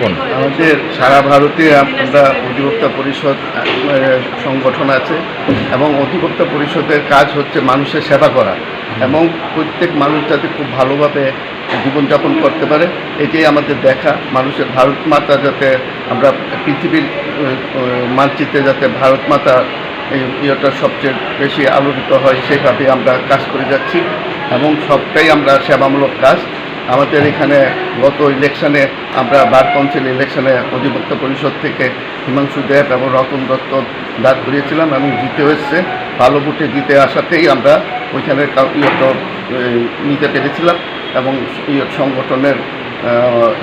কোন আমাদের সারা ভারতে আমরা অধিবক্তা পরিষদ সংগঠন আছে এবং অধিবক্তা পরিষদের কাজ হচ্ছে মানুষের সেবা করা এবং প্রত্যেক মানুষ যাতে খুব ভালোভাবে জীবনযাপন করতে পারে, এটাই আমাদের দেখা। মানুষের ভারত মাতা যাতে আমরা পৃথিবীর মানচিত্রে যাতে ভারত মাতা ইয়েটা সবচেয়ে বেশি আলোকিত হয়, সেভাবে আমরা কাজ করে যাচ্ছি এবং সবটাই আমরা সেবামূলক কাজ। আমাদের এখানে গত ইলেকশনে আমরা বার কাউন্সিল ইলেকশনে অধিবক্তা পরিষদ থেকে হিমাংশু দেব এবং রতন দত্ত দাঁড় করিয়েছিলাম এবং জিতে এসছে। ভালো ভোটে জিতে আসাতেই আমরা ওইখানে ইয়েটা নিতে পেরেছিলাম এবং ইয়ে সংগঠনের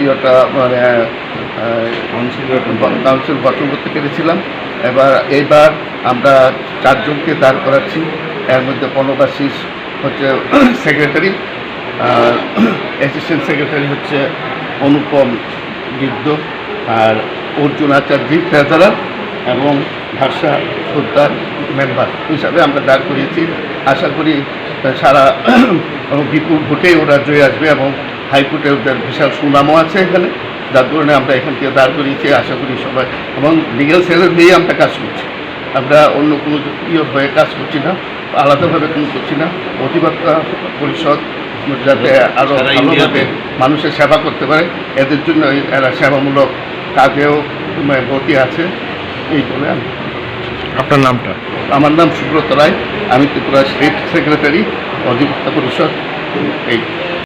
ইয়েটা মানে কাউন্সিল গঠন করতে পেরেছিলাম। এবার এইবার আমরা চারজনকে দাঁড় করাচ্ছি। এর মধ্যে পনবাসী হচ্ছে সেক্রেটারি অ্যাসিস্ট্যান্ট সেক্রেটারি হচ্ছে অনুপম গিদ্দ আর অর্জুন আচার্য ট্রেজারার এবং ভাষা খোদ্দার মেম্বার হিসাবে আমরা দাঁড় করিয়েছি। আশা করি সারা বিপুল ভোটে ওরা জয়ে আসবে এবং হাইকোর্টে ওদের বিশাল সুনামও আছে এখানে। যার কারণে আমরা এখান থেকে দাঁড় করিয়েছি, আশা করি সবাই এবং লিগেল সেলের হয়েই আমরা কাজ করছি। আমরা অন্য কোনো ইয়ে হয়ে কাজ করছি না, আলাদাভাবে কোনো করছি না। অধিবক্তা পরিষদ যাতে আরও ভালোভাবে মানুষের সেবা করতে পারে। এদের জন্য এরা সেবামূলক কাজেও গতি আছে। এই বলে আমি আপনার নামটা? আমার নাম সুব্রত রায়। আমি ত্রিপুরা স্টেট সেক্রেটারি অধিবক্তা পরিষদ। এই